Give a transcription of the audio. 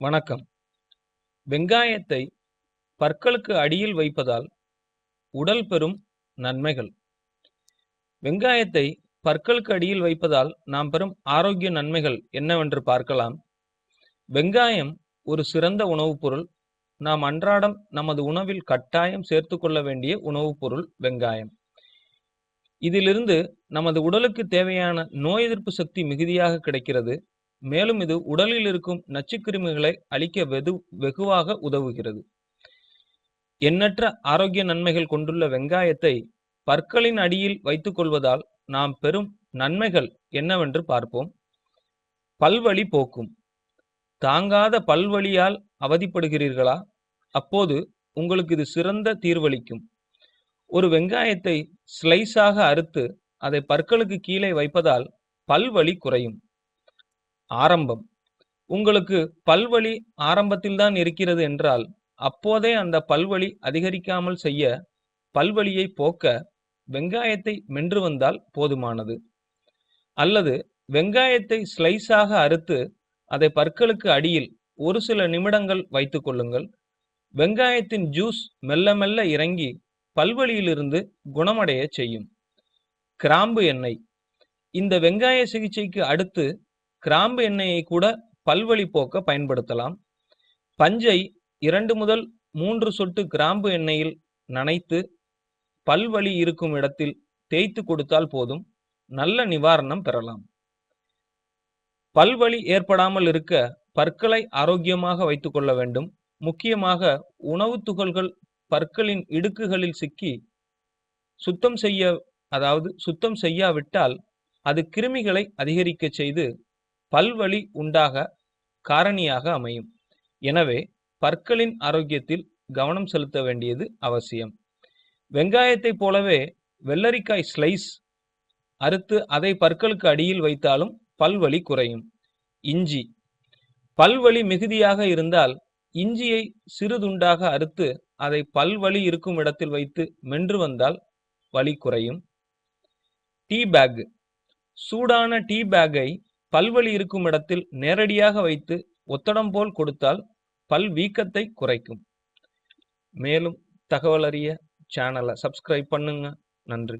வணக்கம். வெங்காயத்தை பற்களுக்கு அடியில் வைப்பதால் உடல் பெறும் நன்மைகள். வெங்காயத்தை பற்களுக்கு அடியில் வைப்பதால் நாம் பெறும் ஆரோக்கிய நன்மைகள் என்னவென்று பார்க்கலாம். வெங்காயம் ஒரு சிறந்த உணவுப் பொருள். நாம் அன்றாடம் நமது உணவில் கட்டாயம் சேர்த்து கொள்ள வேண்டிய உணவுப் பொருள் வெங்காயம். இதிலிருந்து நமது உடலுக்கு தேவையான நோய் எதிர்ப்பு சக்தி மிகுதியாக கிடைக்கிறது. மேலும் இது உடலில் இருக்கும் நச்சுக்கிருமிகளை அழிக்க வெது வெகுவாக உதவுகிறது. எண்ணற்ற ஆரோக்கிய நன்மைகள் கொண்டுள்ள வெங்காயத்தை பற்களின் அடியில் வைத்துக் கொள்வதால் நாம் பெறும் நன்மைகள் என்னவென்று பார்ப்போம். பல்வலி போக்கும். தாங்காத பல்வலியால் அவதிப்படுகிறீர்களா? அப்போது உங்களுக்கு இது சிறந்த தீர்வளிக்கும். ஒரு வெங்காயத்தை ஸ்லைஸாக அறுத்து அதை பற்களுக்கு கீழே வைப்பதால் பல்வலி குறையும். ஆரம்பம். உங்களுக்கு பல்வழி ஆரம்பத்தில்தான் இருக்கிறது என்றால் அப்போதே அந்த பல்வழி அதிகரிக்காமல் செய்ய பல்வழியை போக்க வெங்காயத்தை மென்று வந்தால் போதுமானது. அல்லது வெங்காயத்தை ஸ்லைஸாக அறுத்து அதை பற்களுக்கு அடியில் ஒரு சில நிமிடங்கள் வைத்து கொள்ளுங்கள். வெங்காயத்தின் ஜூஸ் மெல்ல மெல்ல இறங்கி பல்வழியிலிருந்து குணமடைய செய்யும். கிராம்பு எண்ணெய். இந்த வெங்காய சிகிச்சைக்கு அடுத்து கிராம்பு எண்ணெயை கூட பல்வழி போக்க பயன்படுத்தலாம். பஞ்சை இரண்டு முதல் மூன்று சொட்டு கிராம்பு எண்ணெயில் நனைத்து பல்வழி இருக்கும் இடத்தில் தேய்த்து கொடுத்தால் போதும். நல்ல நிவாரணம் பெறலாம். பல்வழி ஏற்படாமல் இருக்க பற்களை ஆரோக்கியமாக வைத்துக் கொள்ள வேண்டும். முக்கியமாக உணவுத் துகள்கள் பற்களின் இடுக்குகளில் சிக்கி சுத்தம் செய்ய அதாவது சுத்தம் செய்யாவிட்டால் அது கிருமிகளை அதிகரிக்க செய்து பல்வழி உண்டாக காரணியாக அமையும். எனவே பற்களின் ஆரோக்கியத்தில் கவனம் செலுத்த வேண்டியது அவசியம். வெங்காயத்தைப் போலவே வெள்ளரிக்காய் ஸ்லைஸ் அறுத்து அதை பற்களுக்கு அடியில் வைத்தாலும் பல்வலி குறையும். இஞ்சி. பல்வலி மிகுதியாக இருந்தால் இஞ்சியை சிறுதுண்டாக அறுத்து அதை பல்வலி இருக்கும் இடத்தில் வைத்து மென்று வந்தால் வலி குறையும். Tea back. சூடான டீ பேக்கை பல்வலி இருக்கும் இடத்தில் நேரடியாக வைத்து ஒத்தடம் போல் கொடுத்தால் பல் வீக்கத்தை குறைக்கும். மேலும் தகவல் அறிய சேனலை சப்ஸ்கிரைப் பண்ணுங்க. நன்றி.